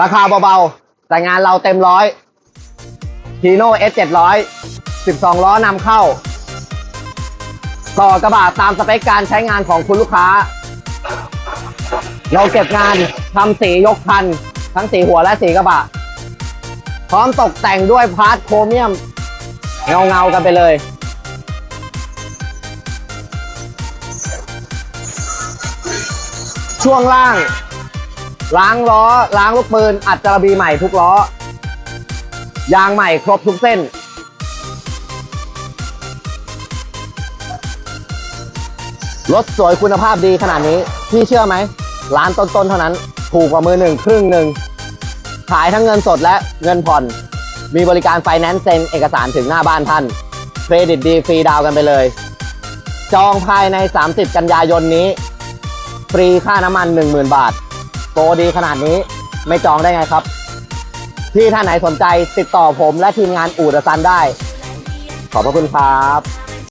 ราคาเบาๆ แต่งานเราเต็มร้อยทีโน่ S 700 12 ล้อนำเข้า ต่อกระบะตามสเปคการใช้งานของคุณลูกค้า เราเก็บงานทำสียกคัน ทั้งสีหัวและสีกระบะ พร้อมตกแต่งด้วยพาร์ทโครเมียม เงาเงาๆกันไปเลย ช่วงล่าง ล้างล้อ ล้างลูกปืน อัดจระบีใหม่ทุกล้อ ยางใหม่ครบทุกเส้น รถสวยคุณภาพดีขนาดนี้ พี่เชื่อไหม ร้านต้นๆเท่านั้น ถูกกว่ามือหนึ่งครึ่งหนึ่ง ขายทั้งเงินสดและเงินผ่อน มีบริการไฟแนนซ์เซ็นเอกสารถึงหน้าบ้านท่าน เครดิตดีฟรีดาวน์กันไปเลย จองภายใน 30 กันยายนนี้ ฟรีค่าน้ำมัน 10,000 บาท โปรดีขนาดนี้ไม่จองได้ไงครับ ที่ท่านไหนสนใจติดต่อผมและทีมงานอู่ดะซันได้ ขอบพระคุณครับ